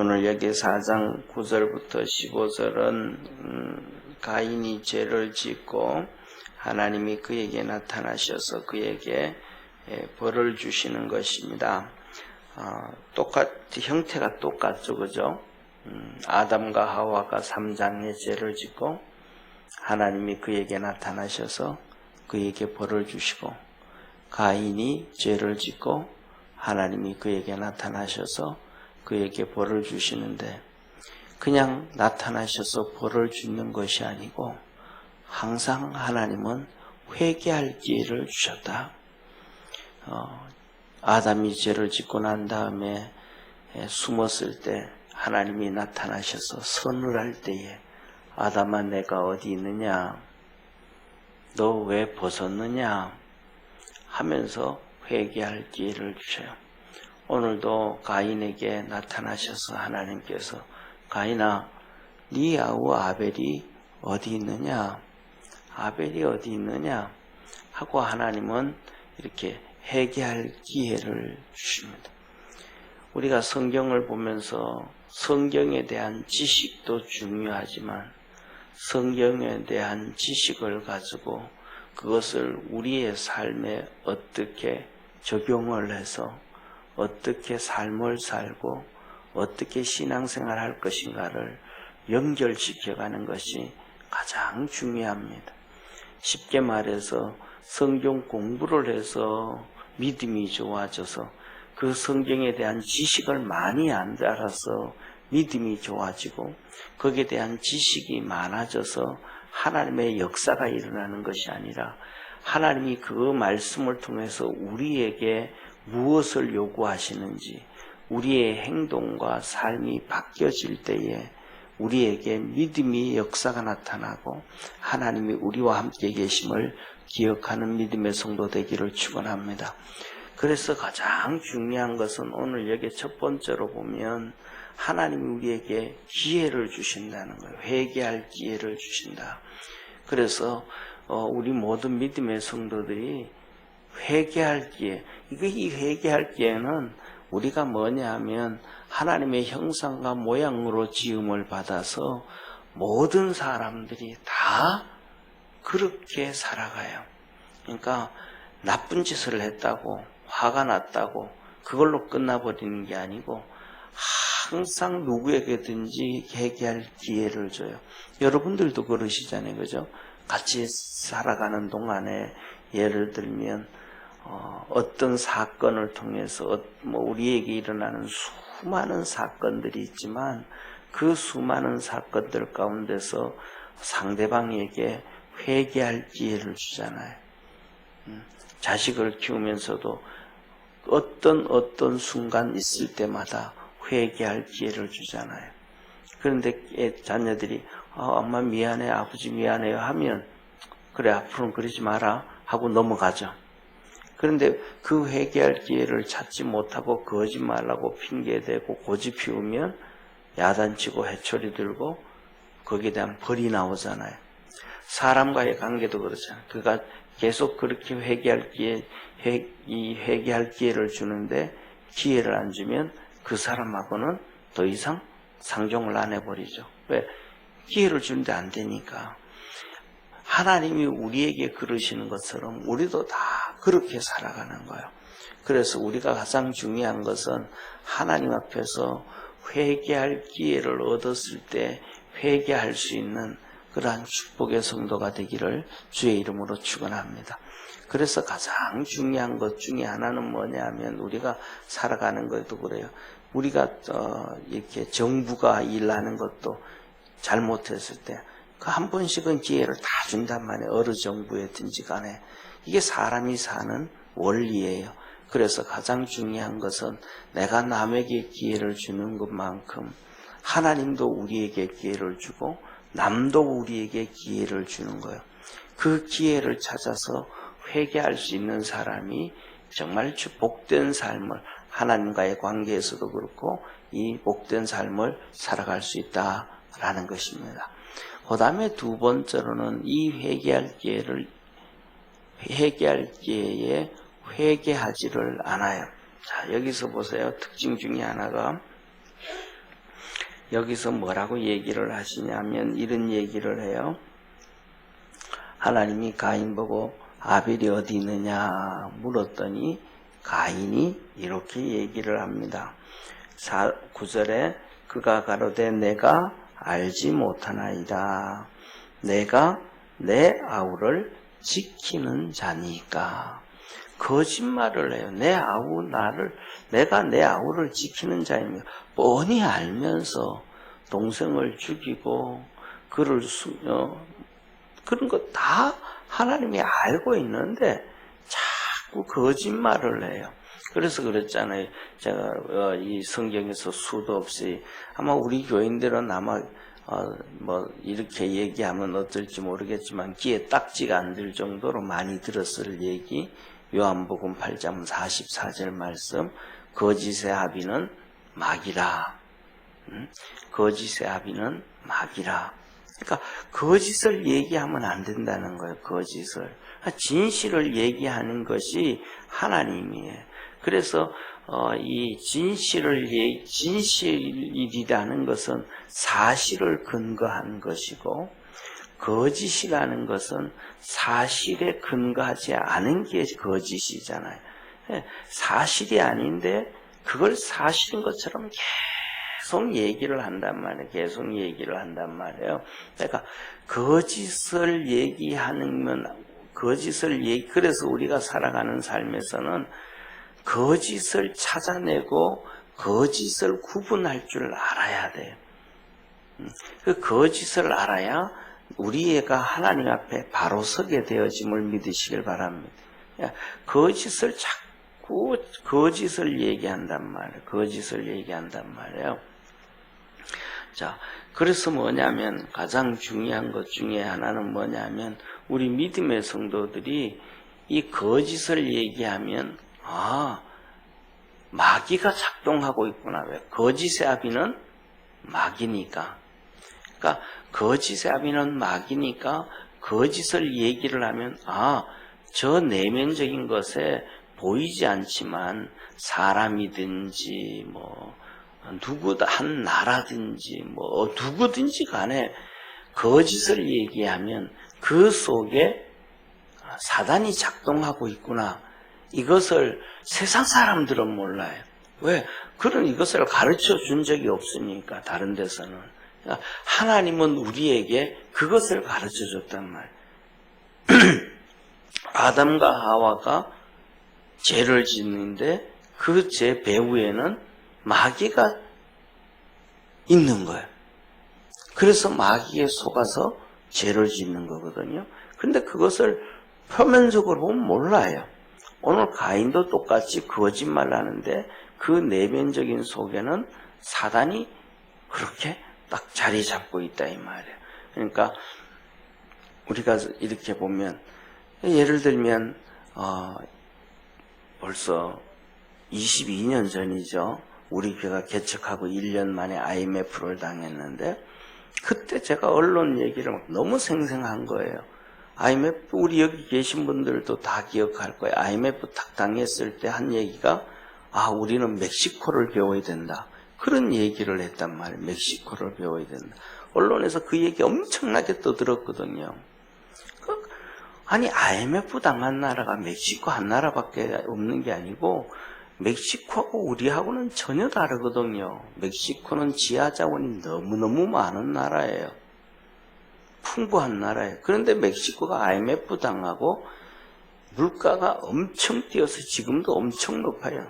오늘 여기 4장 9절부터 15절은 음, 가인이 죄를 짓고 하나님이 그에게 나타나셔서 그에게 예, 벌을 주시는 것입니다. 어, 똑같 형태가 똑같죠, 그죠? 음, 아담과 하와가 3장에 죄를 짓고 하나님이 그에게 나타나셔서 그에게 벌을 주시고 가인이 죄를 짓고 하나님이 그에게 나타나셔서 그에게 벌을 주시는데 그냥 나타나셔서 벌을 주는 것이 아니고 항상 하나님은 회개할 기회를 주셨다. 어, 아담이 죄를 짓고 난 다음에 에, 숨었을 때 하나님이 나타나셔서 선을 할 때에 아담아 내가 어디 있느냐 너 왜 벗었느냐 하면서 회개할 기회를 주셔요. 오늘도 가인에게 나타나셔서 하나님께서 가인아 네 아우 아벨이 어디 있느냐 아벨이 어디 있느냐 하고 하나님은 이렇게 회개할 기회를 주십니다. 우리가 성경을 보면서 성경에 대한 지식도 중요하지만 성경에 대한 지식을 가지고 그것을 우리의 삶에 어떻게 적용을 해서 어떻게 삶을 살고 어떻게 신앙생활 할 것인가를 연결시켜가는 것이 가장 중요합니다. 쉽게 말해서 성경 공부를 해서 믿음이 좋아져서 그 성경에 대한 지식을 많이 알아서 믿음이 좋아지고 거기에 대한 지식이 많아져서 하나님의 역사가 일어나는 것이 아니라 하나님이 그 말씀을 통해서 우리에게 무엇을 요구하시는지 우리의 행동과 삶이 바뀌어질 때에 우리에게 믿음의 역사가 나타나고 하나님이 우리와 함께 계심을 기억하는 믿음의 성도 되기를 축원합니다. 그래서 가장 중요한 것은 오늘 여기 첫 번째로 보면 하나님이 우리에게 기회를 주신다는 거예요. 회개할 기회를 주신다. 그래서 어, 우리 모든 믿음의 성도들이 회개할 기회. 이거 이 회개할 기회는 우리가 뭐냐 하면 하나님의 형상과 모양으로 지음을 받아서 모든 사람들이 다 그렇게 살아가요. 그러니까 나쁜 짓을 했다고 화가 났다고 그걸로 끝나버리는 게 아니고 항상 누구에게든지 회개할 기회를 줘요. 여러분들도 그러시잖아요. 그죠? 같이 살아가는 동안에 예를 들면 어, 떤 사건을 통해서 어, 뭐 우리에게 일어나는 수많은 사건들이 있지만 그 수많은 사건들 가운데서 상대방에게 회개할 기회를 주잖아요. 음, 자식을 키우면서도 어떤 어떤 순간 있을 때마다 회개할 기회를 주잖아요. 그런데 자녀들이 어, 엄마 미안해 아버지 미안해요 하면 그래 앞으로는 그러지 마라 하고 넘어가죠. 그런데 그 회개할 기회를 찾지 못하고 거짓말하고 핑계대고 고집 피우면 야단치고 해초리 들고 거기에 대한 벌이 나오잖아요. 사람과의 관계도 그렇잖아요. 그가 계속 그렇게 회개할 기회, 회, 이 회개할 기회를 주는데 기회를 안 주면 그 사람하고는 더 이상 상종을 안 해버리죠. 왜? 기회를 주는데 안 되니까. 하나님이 우리에게 그러시는 것처럼 우리도 다 그렇게 살아가는 거예요. 그래서 우리가 가장 중요한 것은 하나님 앞에서 회개할 기회를 얻었을 때 회개할 수 있는 그러한 축복의 성도가 되기를 주의 이름으로 축원합니다. 그래서 가장 중요한 것 중에 하나는 뭐냐면 우리가 살아가는 것도 그래요. 우리가 어 이렇게 정부가 일하는 것도 잘못했을 때 그 한 번씩은 기회를 다 준단 말이에요. 어느 정부에든지 간에 이게 사람이 사는 원리예요. 그래서 가장 중요한 것은 내가 남에게 기회를 주는 것만큼 하나님도 우리에게 기회를 주고 남도 우리에게 기회를 주는 거예요. 그 기회를 찾아서 회개할 수 있는 사람이 정말 복된 삶을 하나님과의 관계에서도 그렇고 이 복된 삶을 살아갈 수 있다라는 것입니다. 그 다음에 두 번째로는 이 회개할 기회를 회개할 기회에 회개하지를 않아요. 자 여기서 보세요. 특징 중에 하나가 여기서 뭐라고 얘기를 하시냐면 이런 얘기를 해요. 하나님이 가인 보고 아벨이 어디 있느냐 물었더니 가인이 이렇게 얘기를 합니다. 9절에 그가 가로되 내가 알지 못하나이다. 내가 내 아우를 지키는 자니까. 거짓말을 해요. 내 아우 나를 내가 내 아우를 지키는 자이며 뻔히 알면서 동생을 죽이고 그를 수며 그런 거 다 하나님이 알고 있는데 자꾸 거짓말을 해요. 그래서 그랬잖아요. 제가 어, 이 성경에서 수도 없이 아마 우리 교인들은 아마 어, 뭐 이렇게 얘기하면 어떨지 모르겠지만 귀에 딱지가 안 들 정도로 많이 들었을 얘기 요한복음 8장 44절 말씀 거짓의 합의는 마귀라 음? 거짓의 합의는 마귀라 그러니까 거짓을 얘기하면 안 된다는 거예요 거짓을 진실을 얘기하는 것이 하나님이에요 그래서 어, 이 진실을 얘- 진실이라는 것은 사실을 근거한 것이고 거짓이라는 것은 사실에 근거하지 않은 게 거짓이잖아요. 예, 사실이 아닌데 그걸 사실인 것처럼 계속 얘기를 한단 말이에요. 계속 얘기를 한단 말이에요. 그러니까 거짓을 얘기하는 거짓을 얘기 그래서 우리가 살아가는 삶에서는 거짓을 찾아내고 거짓을 구분할 줄 알아야 돼요. 음, 그 거짓을 알아야 우리 애가 하나님 앞에 바로 서게 되어짐을 믿으시길 바랍니다. 야, 거짓을 자꾸 거짓을 얘기한단 말이에요. 거짓을 얘기한단 말이에요. 자, 그래서 뭐냐면 가장 중요한 것 중에 하나는 뭐냐면 우리 믿음의 성도들이 이 거짓을 얘기하면 아 마귀가 작동하고 있구나. 왜? 거짓의 아비는 마귀니까. 그러니까 거짓의 아비는 마귀니까 거짓을 얘기를 하면 아 저 내면적인 것에 보이지 않지만 사람이든지 뭐 누구다 한 나라든지 뭐 누구든지 간에 거짓을 얘기하면 그 속에 사단이 작동하고 있구나. 이것을 세상 사람들은 몰라요. 왜? 그런 이것을 가르쳐 준 적이 없으니까 다른 데서는. 하나님은 우리에게 그것을 가르쳐 줬단 말이에요. 아담과 하와가 죄를 짓는데 그 죄 배후에는 마귀가 있는 거예요. 그래서 마귀에 속아서 죄를 짓는 거거든요. 근데 그것을 표면적으로 보면 몰라요. 오늘 가인도 똑같이 거짓말 하는데 그 내면적인 속에는 사단이 그렇게 딱 자리 잡고 있다 이 말이에요. 그러니까 우리가 이렇게 보면 예를 들면 어, 벌써 22년 전이죠. 우리 교회가 개척하고 1년 만에 IMF를 당했는데 그때 제가 언론 얘기를 막 너무 생생한 거예요. IMF 우리 여기 계신 분들도 다 기억할 거예요. IMF 딱 당했을 때 한 얘기가 아 우리는 멕시코를 배워야 된다. 그런 얘기를 했단 말이에요. 멕시코를 배워야 된다. 언론에서 그 얘기 엄청나게 떠들었거든요. 그, 아니 IMF 당한 나라가 멕시코 한 나라밖에 없는 게 아니고 멕시코하고 우리하고는 전혀 다르거든요. 멕시코는 지하 자원이 너무너무 많은 나라예요. 풍부한 나라예요. 그런데 멕시코가 IMF 당하고 물가가 엄청 뛰어서 지금도 엄청 높아요.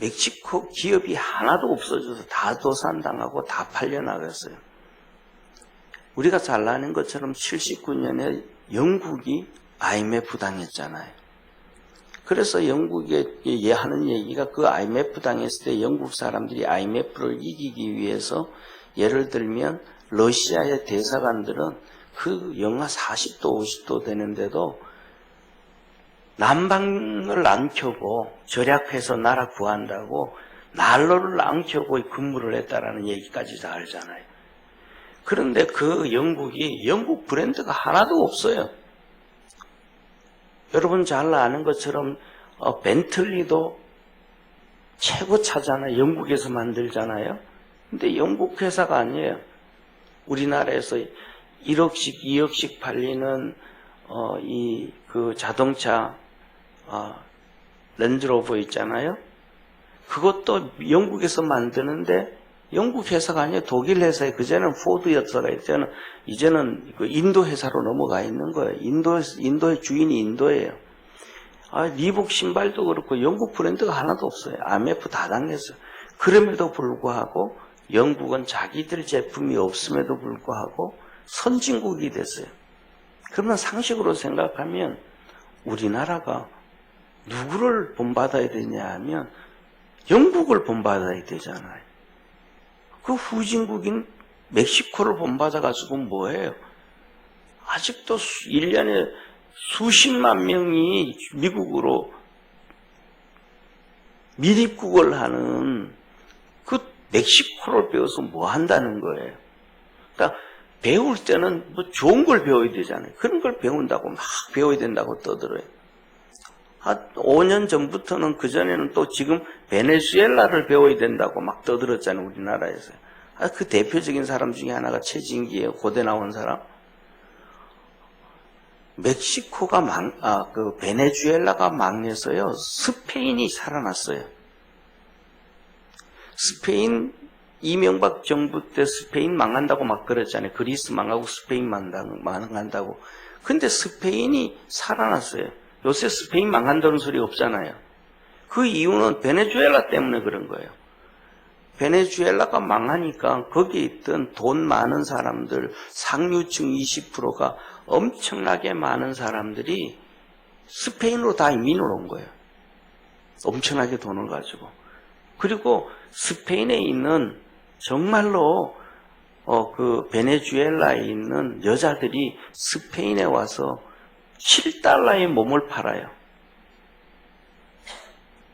멕시코 기업이 하나도 없어져서 다 도산당하고 다 팔려나갔어요. 우리가 잘 아는 것처럼 79년에 영국이 IMF 당했잖아요. 그래서 영국에 예 하는 얘기가 그 IMF 당했을 때 영국 사람들이 IMF를 이기기 위해서 예를 들면 러시아의 대사관들은 그 영하 40도, 50도 되는데도 난방을 안 켜고 절약해서 나라 구한다고 난로를 안 켜고 근무를 했다라는 얘기까지 다 알잖아요. 그런데 그 영국이 영국 브랜드가 하나도 없어요. 여러분 잘 아는 것처럼 어, 벤틀리도 최고 차잖아요. 영국에서 만들잖아요. 근데 영국 회사가 아니에요. 우리나라에서 1억씩, 2억씩 팔리는 어, 이 그 자동차 어, 랜드로버 있잖아요. 그것도 영국에서 만드는데 영국 회사가 아니에요. 독일 회사에 그전에는 포드였다가 이제는 이제는 그 인도 회사로 넘어가 있는 거예요. 인도 인도의 주인이 인도예요. 아, 리복 신발도 그렇고 영국 브랜드가 하나도 없어요. IMF 다 당했어요. 그럼에도 불구하고 영국은 자기들 제품이 없음에도 불구하고 선진국이 됐어요. 그러면 상식으로 생각하면 우리나라가 누구를 본받아야 되냐 하면 영국을 본받아야 되잖아요. 그 후진국인 멕시코를 본받아가지고 뭐예요? 아직도 1년에 수십만 명이 미국으로 밀입국을 하는 그 멕시코를 배워서 뭐 한다는 거예요? 그러니까 배울 때는 뭐 좋은 걸 배워야 되잖아요. 그런 걸 배운다고 막 배워야 된다고 떠들어요. 한 5년 전부터는 그전에는 또 지금 베네수엘라를 배워야 된다고 막 떠들었잖아요. 우리나라에서. 아, 그 대표적인 사람 중에 하나가 최진기예요. 고대 나온 사람. 멕시코가 망, 아, 그 베네수엘라가 망해서요. 스페인이 살아났어요. 스페인 이명박 정부 때 스페인 망한다고 막 그랬잖아요. 그리스 망하고 스페인 망한다고. 근데 스페인이 살아났어요. 요새 스페인 망한다는 소리 없잖아요. 그 이유는 베네수엘라 때문에 그런 거예요. 베네수엘라가 망하니까 거기에 있던 돈 많은 사람들, 상류층 20%가 엄청나게 많은 사람들이 스페인으로 다 이민을 온 거예요. 엄청나게 돈을 가지고. 그리고 스페인에 있는 정말로 어, 그 베네수엘라에 있는 여자들이 스페인에 와서 7달러의 몸을 팔아요.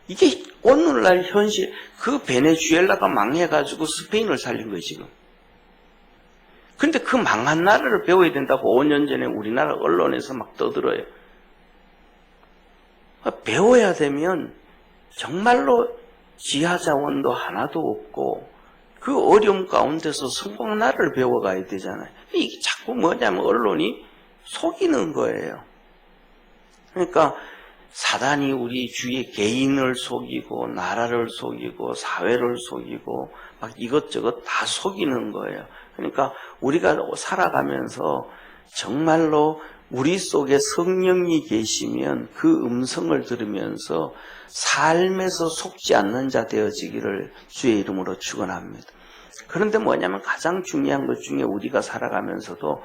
이게 오늘날 현실, 그 베네수엘라가 망해가지고 스페인을 살린 거예요, 지금. 근데 그 망한 나라를 배워야 된다고 5년 전에 우리나라 언론에서 막 떠들어요. 배워야 되면 정말로 지하 자원도 하나도 없고 그 어려움 가운데서 성공 나라를 배워가야 되잖아요. 이게 자꾸 뭐냐면 언론이 속이는 거예요. 그러니까 사단이 우리 주위에 개인을 속이고 나라를 속이고 사회를 속이고 막 이것저것 다 속이는 거예요. 그러니까 우리가 살아가면서 정말로 우리 속에 성령이 계시면 그 음성을 들으면서 삶에서 속지 않는 자 되어지기를 주의 이름으로 축원합니다. 그런데 뭐냐면 가장 중요한 것 중에 우리가 살아가면서도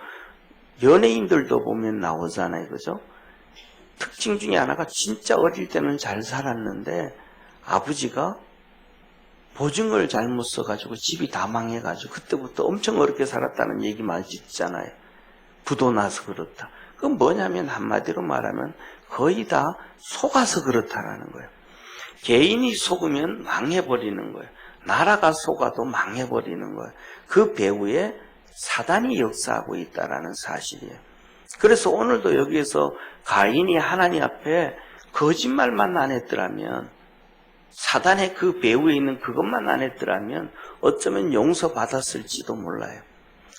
연예인들도 보면 나오잖아요. 그죠? 특징 중에 하나가 진짜 어릴 때는 잘 살았는데 아버지가 보증을 잘못 써가지고 집이 다 망해가지고 그때부터 엄청 어렵게 살았다는 얘기 많이 듣잖아요. 부도 나서 그렇다. 그건 뭐냐면 한마디로 말하면 거의 다 속아서 그렇다라는 거예요. 개인이 속으면 망해버리는 거예요. 나라가 속아도 망해버리는 거예요. 그 배후에 사단이 역사하고 있다라는 사실이에요. 그래서 오늘도 여기에서 가인이 하나님 앞에 거짓말만 안 했더라면 사단의 그 배후에 있는 그것만 안 했더라면 어쩌면 용서받았을지도 몰라요.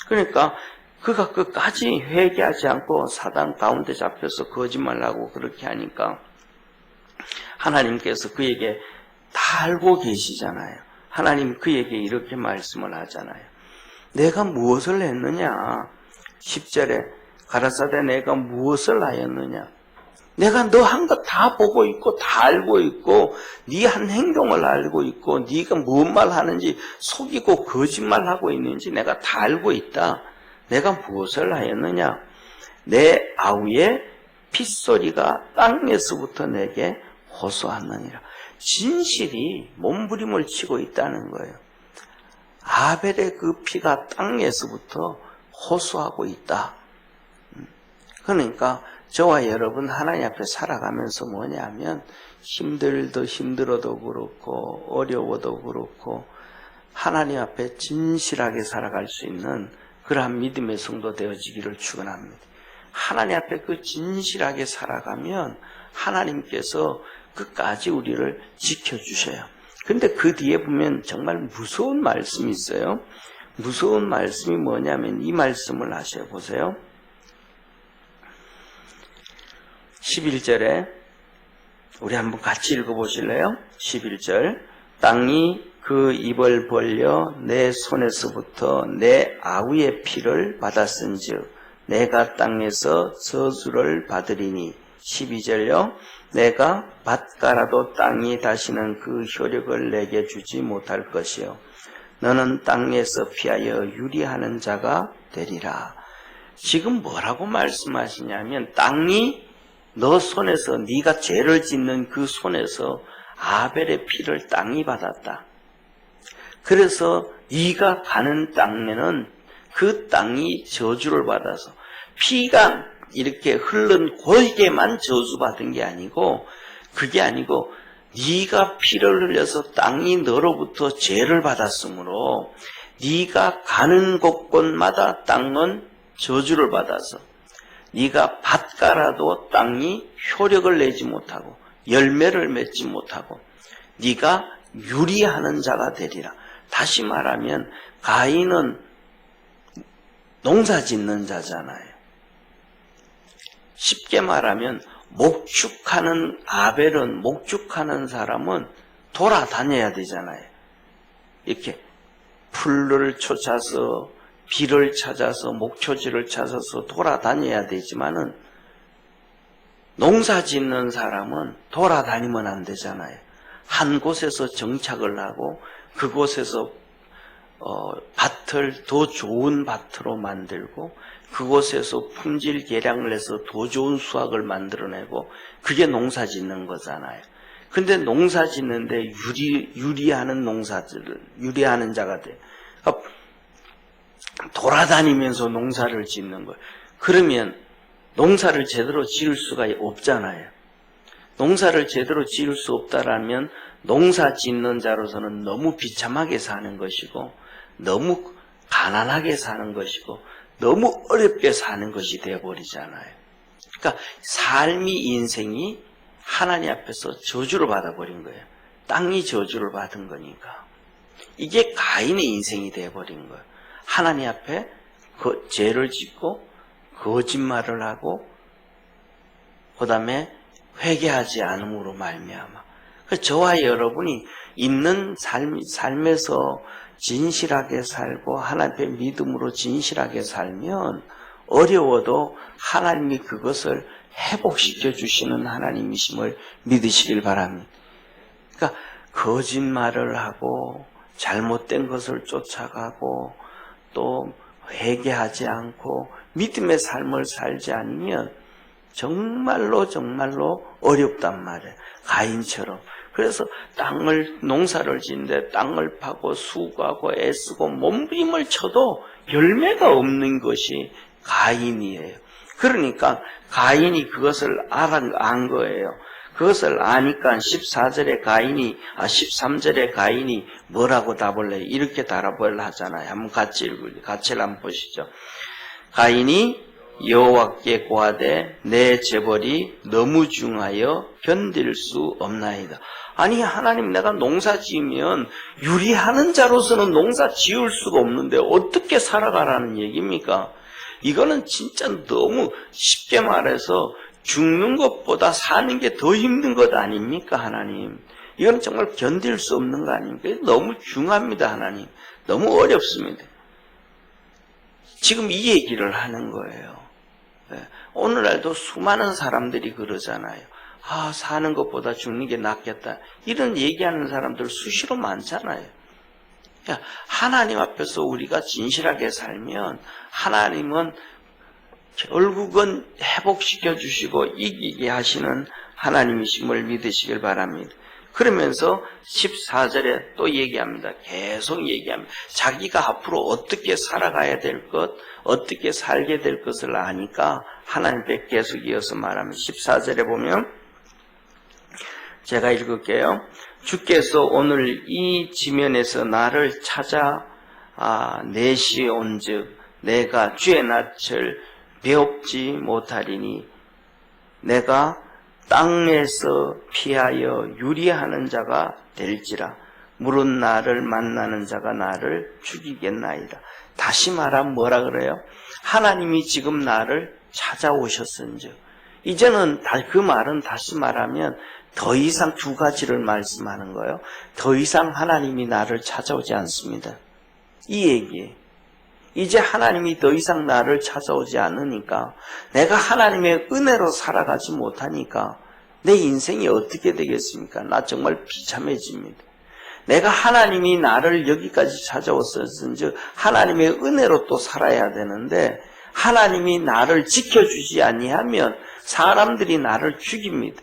그러니까 그가 끝까지 회개하지 않고 사단 가운데 잡혀서 거짓말하고 그렇게 하니까 하나님께서 그에게 다 알고 계시잖아요. 하나님 그에게 이렇게 말씀을 하잖아요. 내가 무엇을 했느냐? 10절에 가라사대 내가 무엇을 하였느냐? 내가 너 한 것 다 보고 있고 다 알고 있고 네 한 행동을 알고 있고 네가 무슨 말 하는지 속이고 거짓말하고 있는지 내가 다 알고 있다. 내가 무엇을 하였느냐? 내 아우의 핏소리가 땅에서부터 내게 호소하느니라. 진실이 몸부림을 치고 있다는 거예요. 아벨의 그 피가 땅에서부터 호소하고 있다. 그러니까 저와 여러분 하나님 앞에 살아가면서 뭐냐면 힘들도 힘들어도 그렇고 어려워도 그렇고 하나님 앞에 진실하게 살아갈 수 있는 그러한 믿음의 성도 되어지기를 축원합니다. 하나님 앞에 그 진실하게 살아가면 하나님께서 끝까지 우리를 지켜주셔요. 근데 그 뒤에 보면 정말 무서운 말씀이 있어요. 무서운 말씀이 뭐냐면 이 말씀을 하셔 보세요. 11절에 우리 한번 같이 읽어 보실래요? 11절 땅이 그 입을 벌려 내 손에서부터 내 아우의 피를 받았은즉 내가 땅에서 저주를 받으리니. 12절요. 내가 밭가라도 땅이 다시는 그 효력을 내게 주지 못할 것이요. 너는 땅에서 피하여 유리하는 자가 되리라. 지금 뭐라고 말씀하시냐면 땅이 너 손에서 네가 죄를 짓는 그 손에서 아벨의 피를 땅이 받았다. 그래서 네가 가는 땅에는 그 땅이 저주를 받아서 피가 이렇게 흐른 거기에만 저주받은 게 아니고 그게 아니고 네가 피를 흘려서 땅이 너로부터 죄를 받았으므로 네가 가는 곳곳마다 땅은 저주를 받아서 네가 밭가라도 땅이 효력을 내지 못하고 열매를 맺지 못하고 네가 유리하는 자가 되리라. 다시 말하면 가인은 농사 짓는 자잖아요. 쉽게 말하면 목축하는 아벨은 목축하는 사람은 돌아다녀야 되잖아요. 이렇게 풀을 쫓아서 비를 찾아서 목초지를 찾아서 돌아다녀야 되지만은 농사 짓는 사람은 돌아다니면 안 되잖아요. 한 곳에서 정착을 하고 그곳에서 어, 밭을 더 좋은 밭으로 만들고 그곳에서 품질 개량을 해서 더 좋은 수확을 만들어내고 그게 농사 짓는 거잖아요. 근데 농사 짓는데 유리, 유리하는 농사들을, 유리하는 자가 돼. 그러니까 돌아다니면서 농사를 짓는 거예요. 그러면 농사를 제대로 지을 수가 없잖아요. 농사를 제대로 지을 수 없다라면 농사 짓는 자로서는 너무 비참하게 사는 것이고 너무 가난하게 사는 것이고 너무 어렵게 사는 것이 되어버리잖아요. 그러니까 삶이 인생이 하나님 앞에서 저주를 받아버린 거예요. 땅이 저주를 받은 거니까. 이게 가인의 인생이 되어버린 거예요. 하나님 앞에 그 죄를 짓고 거짓말을 하고 그 다음에 회개하지 않음으로 말미암아. 그 저와 여러분이 있는 삶, 삶에서 진실하게 살고 하나님의 믿음으로 진실하게 살면 어려워도 하나님이 그것을 회복시켜 주시는 하나님이심을 믿으시길 바랍니다. 그러니까 거짓말을 하고 잘못된 것을 쫓아가고 또 회개하지 않고 믿음의 삶을 살지 않으면 정말로 정말로 어렵단 말이에요. 가인처럼. 그래서 땅을 농사를 짓는데 땅을 파고 수고하고 애쓰고 몸부림을 쳐도 열매가 없는 것이 가인이에요. 그러니까 가인이 그것을 알아, 안 거예요. 그것을 아니까 14절에 가인이, 아, 13절에 가인이 뭐라고 답을 해요? 이렇게 답을 하잖아요. 한번 같이 읽을, 같이 한번 보시죠. 가인이 여호와께 고하되 내 재벌이 너무 중하여 견딜 수 없나이다. 아니 하나님 내가 농사 지으면 유리하는 자로서는 농사 지을 수가 없는데 어떻게 살아가라는 얘기입니까? 이거는 진짜 너무 쉽게 말해서 죽는 것보다 사는 게 더 힘든 것 아닙니까 하나님? 이건 정말 견딜 수 없는 거 아닙니까? 너무 중합니다 하나님. 너무 어렵습니다. 지금 이 얘기를 하는 거예요. 예, 오늘날도 수많은 사람들이 그러잖아요. 아, 사는 것보다 죽는 게 낫겠다. 이런 얘기하는 사람들 수시로 많잖아요. 하나님 앞에서 우리가 진실하게 살면 하나님은 결국은 회복시켜 주시고 이기게 하시는 하나님이심을 믿으시길 바랍니다. 그러면서 14절에 또 얘기합니다. 계속 얘기합니다. 자기가 앞으로 어떻게 살아가야 될 것, 어떻게 살게 될 것을 아니까 하나님께 계속 이어서 말합니다. 14절에 보면 제가 읽을게요. 주께서 오늘 이 지면에서 나를 찾아 아, 내시온즉 내가 주의 낯을 배웁지 못하리니 내가 땅에서 피하여 유리하는 자가 될지라 물은 나를 만나는 자가 나를 죽이겠나이다. 다시 말하면 뭐라 그래요? 하나님이 지금 나를 찾아오셨은즉 이제는 다- 그 말은 다시 말하면 더 이상 두 가지를 말씀하는 거예요. 더 이상 하나님이 나를 찾아오지 않습니다. 이 얘기예요. 이제 하나님이 더 이상 나를 찾아오지 않으니까 내가 하나님의 은혜로 살아가지 못하니까 내 인생이 어떻게 되겠습니까? 나 정말 비참해집니다. 내가 하나님이 나를 여기까지 찾아왔었은즉 하나님의 은혜로 또 살아야 되는데 하나님이 나를 지켜주지 아니하면 사람들이 나를 죽입니다.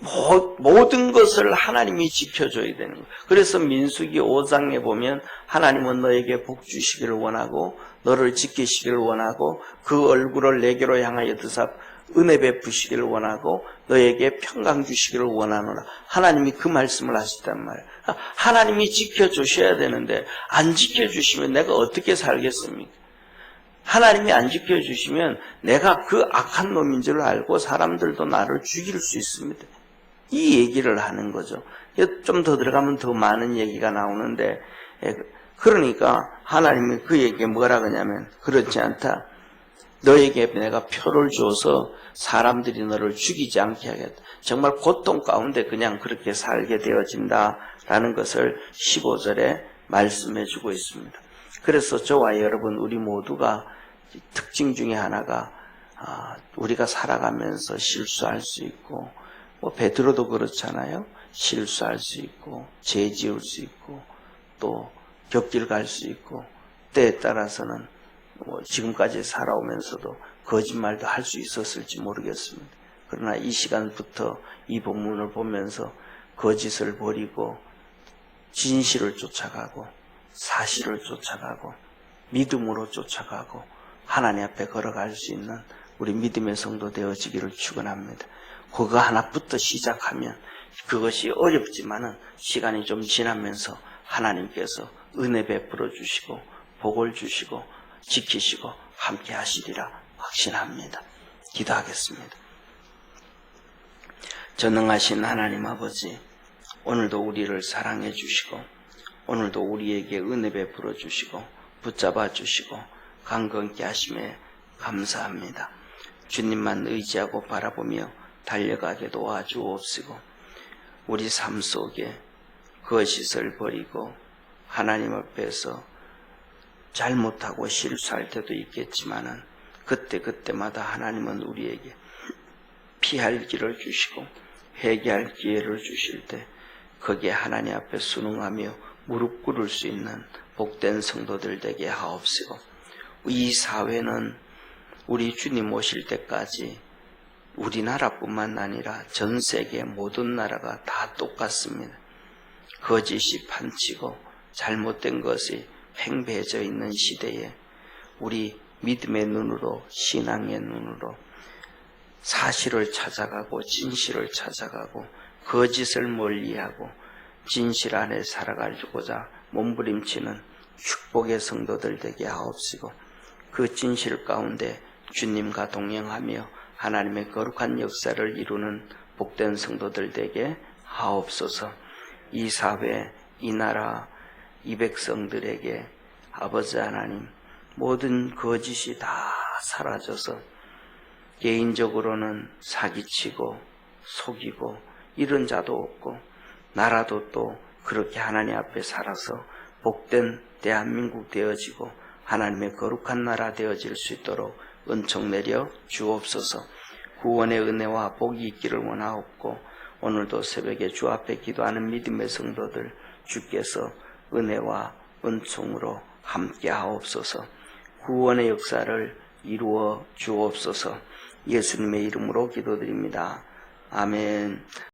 모- 모든 것을 하나님이 지켜줘야 되는 거예요. 그래서 민수기 5장에 보면 하나님은 너에게 복 주시기를 원하고 너를 지키시기를 원하고 그 얼굴을 내게로 향하여 드사 은혜 베푸시기를 원하고 너에게 평강 주시기를 원하노라. 하나님이 그 말씀을 하시단 말이에요. 하나님이 지켜주셔야 되는데 안 지켜주시면 내가 어떻게 살겠습니까? 하나님이 안 지켜주시면 내가 그 악한 놈인 줄 알고 사람들도 나를 죽일 수 있습니다. 이 얘기를 하는 거죠. 좀 더 들어가면 더 많은 얘기가 나오는데, 예, 그러니까 하나님이 그 얘기에 뭐라 그러냐면, 그렇지 않다. 너에게 내가 표를 줘서 사람들이 너를 죽이지 않게 하겠다. 정말 고통 가운데 그냥 그렇게 살게 되어진다라는 것을 15절에 말씀해 주고 있습니다. 그래서 저와 여러분 우리 모두가 특징 중에 하나가 아, 우리가 살아가면서 실수할 수 있고 뭐 베드로도 그렇잖아요. 실수할 수 있고 죄 지을 수 있고 또 격길 갈 수 있고 때에 따라서는 뭐 지금까지 살아오면서도 거짓말도 할 수 있었을지 모르겠습니다. 그러나 이 시간부터 이 본문을 보면서 거짓을 버리고 진실을 쫓아가고 사실을 쫓아가고 믿음으로 쫓아가고 하나님 앞에 걸어갈 수 있는 우리 믿음의 성도 되어지기를 축원합니다. 그거 하나부터 시작하면 그것이 어렵지만은 시간이 좀 지나면서 하나님께서 은혜 베풀어 주시고 복을 주시고 지키시고 함께 하시리라 확신합니다. 기도하겠습니다. 전능하신 하나님 아버지 오늘도 우리를 사랑해 주시고 오늘도 우리에게 은혜 베풀어 주시고 붙잡아 주시고 강건케 하심에 감사합니다. 주님만 의지하고 바라보며 달려가게 도와주옵시고 우리 삶 속에 거짓을 버리고 하나님 앞에서 잘못하고 실수할 때도 있겠지만은 그때 그때마다 하나님은 우리에게 피할 길을 주시고 회개할 기회를 주실 때 거기에 하나님 앞에 순응하며 무릎 꿇을 수 있는 복된 성도들 되게 하옵시고 이 사회는 우리 주님 오실 때까지 우리나라뿐만 아니라 전 세계 모든 나라가 다 똑같습니다. 거짓이 판치고 잘못된 것이 팽배해져 있는 시대에 우리 믿음의 눈으로 신앙의 눈으로 사실을 찾아가고 진실을 찾아가고 거짓을 멀리하고 진실 안에 살아가고자 몸부림치는 축복의 성도들 되게 하옵시고 그 진실 가운데 주님과 동행하며 하나님의 거룩한 역사를 이루는 복된 성도들 되게 하옵소서. 이 사회, 이 나라, 이 백성들에게 아버지 하나님 모든 거짓이 다 사라져서 개인적으로는 사기치고 속이고 이런 자도 없고 나라도 또 그렇게 하나님 앞에 살아서 복된 대한민국 되어지고 하나님의 거룩한 나라 되어질 수 있도록 은총 내려 주옵소서 구원의 은혜와 복이 있기를 원하옵고 오늘도 새벽에 주 앞에 기도하는 믿음의 성도들 주께서 은혜와 은총으로 함께 하옵소서 구원의 역사를 이루어 주옵소서 예수님의 이름으로 기도드립니다. 아멘.